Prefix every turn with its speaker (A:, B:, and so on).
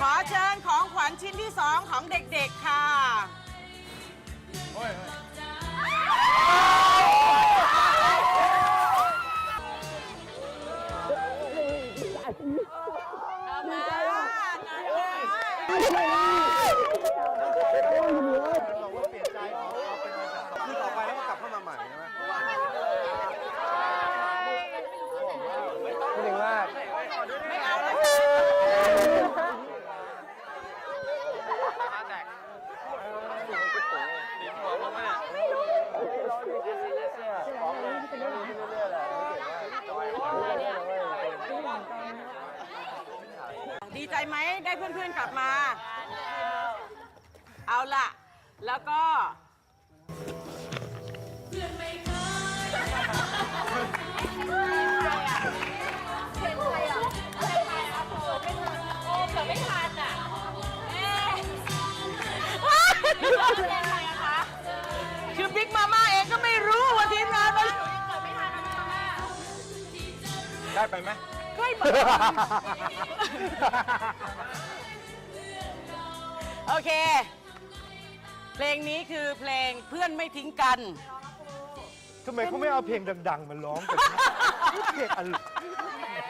A: ขอเชิญของขวัญชิ้นที่สองของเด็กๆค่ะ
B: คือต่อไปแล้วก็กลับเข้ามาใหม่ใช่ไหมไม่ถึงว่า
A: ไม่เอาแล้ว ดีใจไหมได้เพื่อนๆกลับมา เอาล่ะ แล้วก็ บิ๊กมาม่าเองก็ไม่รู้ว่าทีมงานมัน
B: ได้ไปไหม
A: เฮ้ยบอกโอเค เพลงนี้คือเพลงเพื่อนไม่ทิ้งกัน
B: ทำไมเขาไม่เอาเพลงดัง ๆ มาร้องกันเพลงอะไร